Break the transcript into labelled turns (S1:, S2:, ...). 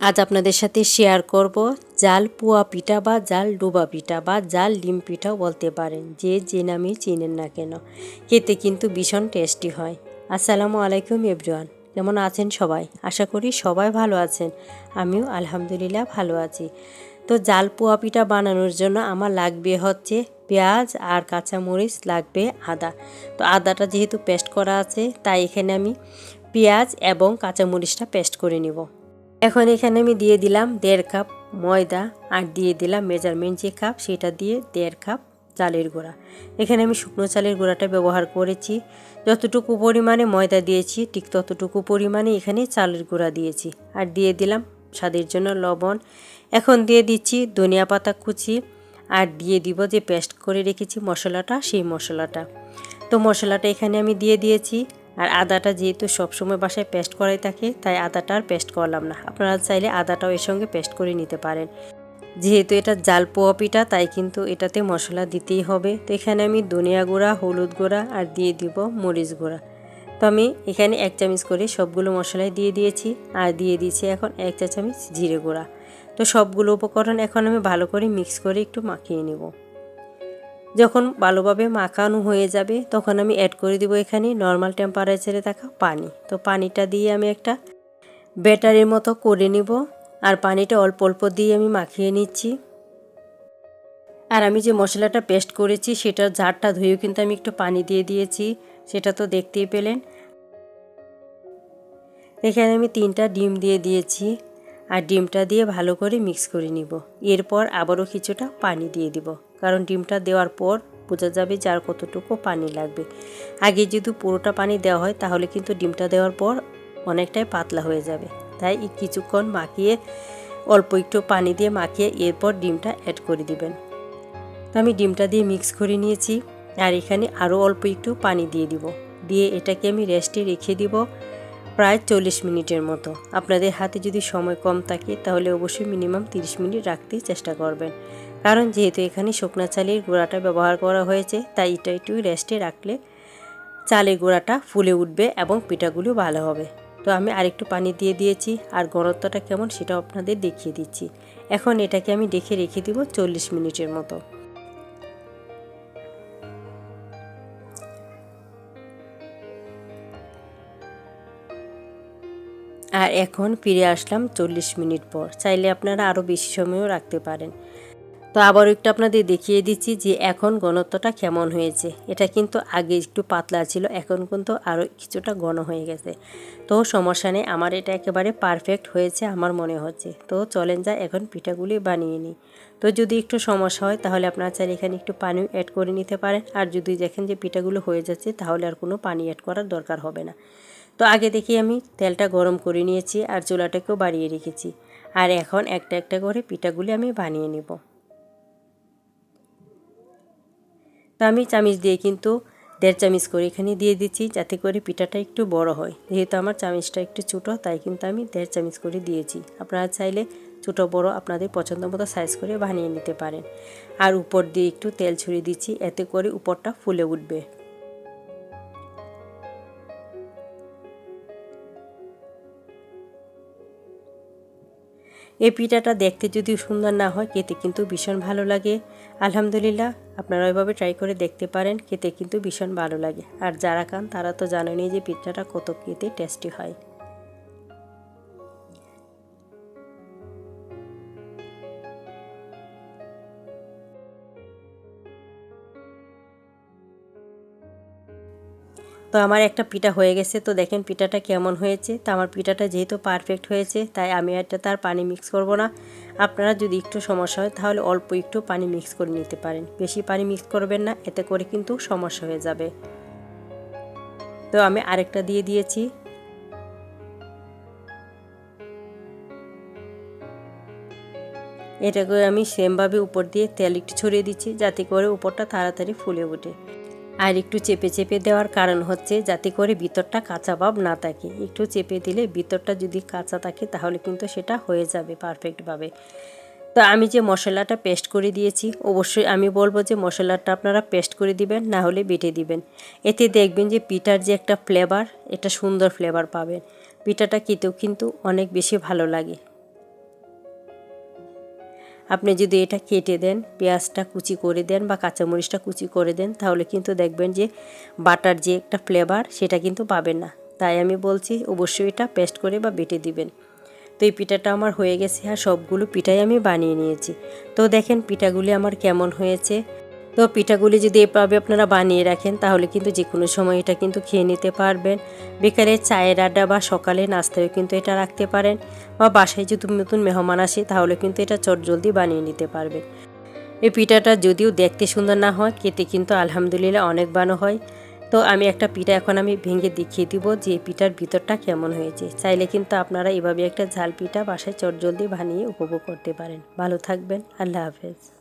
S1: আজ আপনাদের সাথে শেয়ার করব জাল পুয়া পিঠা বা জাল ডুবা পিঠা বা জাল ডিম পিঠাও বলতে পারেন, যে যে নামে চিনেন না কেন। খেতে কিন্তু ভীষণ টেস্টি হয়। আসসালামু আলাইকুম এভরিওয়ান কেমন আছেন সবাই? আশা করি সবাই ভালো আছেন। আমিও আলহামদুলিল্লাহ ভালো আছি। তো জাল পোয়া পিঠা বানানোর জন্য আমার লাগবে হচ্ছে পেঁয়াজ আর কাঁচামরিচ, লাগবে আদা। তো আদাটা যেহেতু পেস্ট করা আছে, তাই এখানে আমি পেঁয়াজ এবং কাঁচামরিচটা পেস্ট করে নিব। এখন এখানে আমি দিয়ে দিলাম দেড় কাপ ময়দা আর দিয়ে দিলাম মেজারমেন্ট যে কাপ, সেটা দিয়ে দেড় কাপ চালের গুঁড়া। এখানে আমি শুকনো চালের গুঁড়াটা ব্যবহার করেছি। যতটুকু পরিমাণে ময়দা দিয়েছি, ঠিক ততটুকু পরিমাণে এখানে চালের গুঁড়া দিয়েছি। আর দিয়ে দিলাম স্বাদের জন্য লবণ। এখন দিয়ে দিচ্ছি ধনিয়া পাতা কুচি আর দিয়ে দিব যে পেস্ট করে রেখেছি মশলাটা, সেই মশলাটা। তো মশলাটা এখানে আমি দিয়ে দিয়েছি। আর আদাটা যেহেতু সবসময় বাসায় পেস্ট করাই থাকে, তাই আদাটা আর পেস্ট করলাম না। আপনারা চাইলে আদাটাও এর সঙ্গে পেস্ট করে নিতে পারেন। যেহেতু এটা জাল পোয়া পিঠা, তাই কিন্তু এটাতে মশলা দিতেই হবে। তো এখানে আমি ধনিয়া গুঁড়া, হলুদ গুঁড়া আর দিয়ে দিব মরিচ গুঁড়া। তো আমি এখানে এক চামচ করে সবগুলো মশলাই দিয়ে দিয়েছি আর দিয়ে দিয়েছি এখন এক চা চামচ জিরে গুঁড়া। তো সবগুলো উপকরণ এখন আমি ভালো করে মিক্স করে একটু মাখিয়ে নেব। যখন ভালোভাবে মাখানো হয়ে যাবে, তখন আমি অ্যাড করে দিব এখানে নর্মাল টেম্পারেচারে থাকা পানি। তো পানিটা দিয়ে আমি একটা ব্যাটারির মতো করে নিব। আর পানিটা অল্প অল্প দিয়ে আমি মাখিয়ে নিচ্ছি। আর আমি যে মশলাটা পেস্ট করেছি, সেটার ঝাড়টা ধুয়েও কিন্তু আমি একটু পানি দিয়ে দিয়েছি। সেটা তো দেখতেই পেলেন। এখানে আমি তিনটা ডিম দিয়ে দিয়েছি। আর ডিমটা দিয়ে ভালো করে মিক্স করে নিব। এরপর আবারও কিছুটা পানি দিয়ে দিব। কারণ ডিমটা দেওয়ার পর বোঝা যাবে যার কতটুকু পানি লাগবে। আগে যদি পুরোটা পানি দেওয়া হয়, তাহলে কিন্তু ডিমটা দেওয়ার পর অনেকটাই পাতলা হয়ে যাবে। তাই কিছুক্ষণ মাখিয়ে, অল্প একটু পানি দিয়ে মাখিয়ে এরপর ডিমটা অ্যাড করে দিবেন। তো আমি ডিমটা দিয়ে মিক্স করে নিয়েছি। আর এখানে আরও অল্প একটু পানি দিয়ে দিব। দিয়ে এটাকে আমি রেস্টে রেখে দিব। প্রায় চল্লিশ মিনিটের মতো। আপনাদের হাতে যদি সময় কম থাকে, তাহলে অবশ্যই মিনিমাম 30 মিনিট রাখতে চেষ্টা করবেন। কারণ যেহেতু এখানে শুকনা চালের গুঁড়াটা ব্যবহার করা হয়েছে, তাই এটা একটু রেস্টে রাখলে চালের গুঁড়াটা ফুলে উঠবে এবং পিঠাগুলো ভালো হবে। তো আমি আরেকটু পানি দিয়ে দিয়েছি, আর গণত্বটা কেমন সেটা আপনাদের দেখিয়ে দিচ্ছি। এখন এটাকে আমি দেখে রেখে দিব চল্লিশ মিনিটের মতো। আর এখন ফিরে আসলাম চল্লিশ মিনিট পর। চাইলে আপনারা আরও বেশি সময়ও রাখতে পারেন। তো আবার একটু আপনাদের দেখিয়ে দিচ্ছি যে এখন ঘনত্বটা কেমন হয়েছে। এটা কিন্তু আগে একটু পাতলা ছিল, এখন কিন্তু আরও কিছুটা ঘন হয়ে গেছে। তো সমস্যা নেই, আমার এটা একেবারে পারফেক্ট হয়েছে আমার মনে হচ্ছে। তো চলেন যা এখন পিঠাগুলি বানিয়ে নিই। তো যদি একটু সমস্যা হয় তাহলে আপনারা চাইলে এখানে একটু পানি অ্যাড করে নিতে পারেন। আর যদি দেখেন যে পিঠাগুলো হয়ে যাচ্ছে তাহলে আর কোনো পানি অ্যাড করার দরকার হবে না। তো আগে দেখি আমি তেলটা গরম করে নিয়েছি আর চুলাটাকেও বাড়িয়ে রেখেছি। আর এখন একটা একটা করে পিঠাগুলি আমি বানিয়ে নেব। তো আমি চামিচ দিয়ে কিন্তু দেড় চামিচ করে এখানে দিয়ে দিচ্ছি যাতে করে পিঠাটা একটু বড় হয়। যেহেতু আমার চামিচটা একটু ছোটো, তাই কিন্তু আমি দেড় চামিচ করে দিয়েছি। আপনারা চাইলে ছোটো বড় আপনাদের পছন্দ মতো সাইজ করে বানিয়ে নিতে পারেন। আর উপর দিয়ে একটু তেল ছড়িয়ে দিচ্ছি, এতে করে উপরটা ফুলে উঠবে। এই পিঠাটা দেখতে যদি সুন্দর না হয়, খেতে কিন্তু ভীষণ ভালো লাগে। আলহামদুলিল্লাহ, আপনারা ওইভাবে ট্রাই করে দেখতে পারেন, খেতে কিন্তু ভীষণ ভালো লাগে। আর যারা খান, তারা তো জানেনই যে পিঠাটা কত খেতে টেস্টি হয়। তো আমার একটা পিঠা হয়ে গেছে, তো দেখেন পিঠাটা কেমন হয়েছে। তো আমার পিঠাটা যেহেতু পারফেক্ট হয়েছে, তাই আমি একটা তার পানি মিক্স করব না। আপনারা যদি একটু সমস্যা হয়, তাহলে অল্প একটু পানি মিক্স করে নিতে পারেন। বেশি পানি মিক্স করবেন না, এতে করে কিন্তু সমস্যা হয়ে যাবে। তো আমি আরেকটা দিয়ে দিয়েছি। এটাকে আমি সেমভাবে উপর দিয়ে তেল একটু ছড়িয়ে দিচ্ছি, যাতে করে উপরটা তাড়াতাড়ি ফুলে ওঠে। আর একটু চেপে চেপে দেওয়ার কারণ হচ্ছে যাতে করে ভিতরটা কাঁচা ভাব না থাকে। একটু চেপে দিলে ভিতরটা যদি কাঁচা থাকে তাহলে কিন্তু সেটা হয়ে যাবে পারফেক্টভাবে তো আমি যে মশলাটা পেস্ট করে দিয়েছি, অবশ্যই আমি বলব যে মশলাটা আপনারা পেস্ট করে দিবেন, না হলে বেটে দিবেন। এতে দেখবেন যে পিঠার যে একটা ফ্লেভার এটা সুন্দর ফ্লেভার পাবেন। পিঠাটা খেতেও কিন্তু অনেক বেশি ভালো লাগে। আপনি যদি এটা কেটে দেন, পেঁয়াজটা কুচি করে দেন বা কাঁচামরিচটা কুচি করে দেন, তাহলে কিন্তু দেখবেন যে বাটার যে একটা ফ্লেভার সেটা কিন্তু পাবেন না। তাই আমি বলছি, অবশ্যই এটা পেস্ট করে বা বেটে দিবেন। তো এই পিঠাটা আমার হয়ে গেছে আর সবগুলো পিঠাই আমি বানিয়ে নিয়েছি। তো দেখেন পিঠাগুলি আমার কেমন হয়েছে। তো পিঠাগুলি যদি এভাবে আপনারা বানিয়ে রাখেন, তাহলে কিন্তু যে কোনো সময় এটা কিন্তু খেয়ে নিতে পারবেন। বিকালে চায়ের আড্ডা বা সকালে নাস্তায়ও কিন্তু এটা রাখতে পারেন। বা বাসায় যদি নতুন মেহমান আসে, তাহলে কিন্তু এটা চটজলদি বানিয়ে নিতে পারবেন। এই পিঠাটা যদিও দেখতে সুন্দর না হয়, খেতে কিন্তু আলহামদুলিল্লাহ অনেক বানো হয়। তো আমি একটা পিঠা এখন আমি ভেঙে দেখিয়ে দিব যে পিঠার ভিতরটা কেমন হয়েছে। চাইলে কিন্তু আপনারা এভাবে একটা ঝাল পিঠা বাসায় চটজলদি বানিয়ে উপভোগ করতে পারেন। ভালো থাকবেন। আল্লাহ হাফেজ।